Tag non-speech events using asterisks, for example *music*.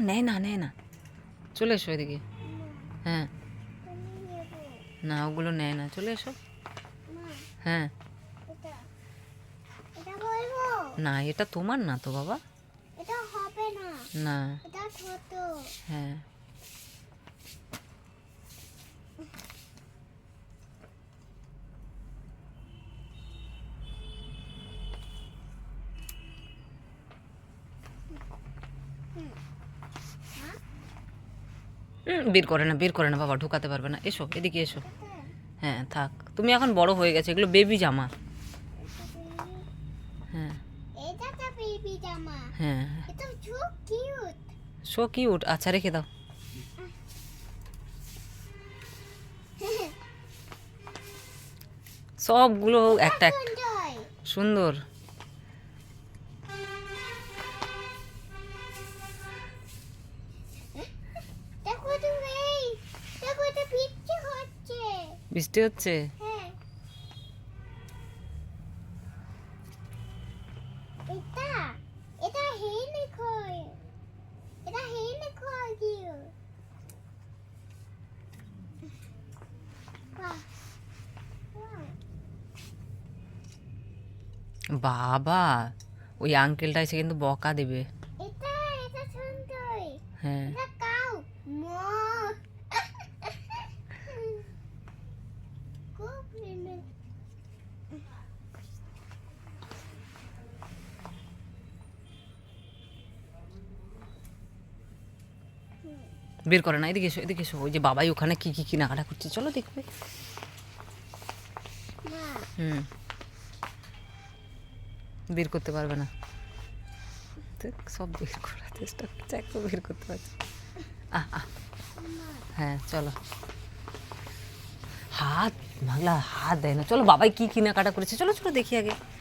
নেয় না নেয় না চলে এসো এদিকে। হ্যাঁ। না ওগুলো নেয় না। চলে এসো। হ্যাঁ। না এটা তোমার না তো বাবা। না। হ্যাঁ। বের করে না বের করে না বাবা ঢুকাতে পারবে না। এসো এদিকে এসো। হ্যাঁ থাক। তুমি এখন বড় হয়ে গেছে এগুলো বেবি জামা। হ্যাঁ। হ্যাঁ। সো কিউট আচ্ছা রেখে দাও। *laughs* সবগুলো একটা একটা সুন্দর। বৃষ্টি হচ্ছে? হ্যাঁ। বাবা ওই আঙ্কেলটা এসে কিন্তু বকা দেবে। হ্যাঁ। বের করে না, এদিকে এসো এদিকে এসো। ওই যে বাবাই ওখানে কি কি কেনাকাটা করছে, চলো দেখবে। হুম। বের করতে পারবে না। সব বের করার চেষ্টা করছে একদম বের করতে পারছে। হ্যাঁ চলো। হাত মাগলা হাত দেয় না। চলো, বাবাই কি কেনাকাটা করেছে, চলো চলো দেখি আগে।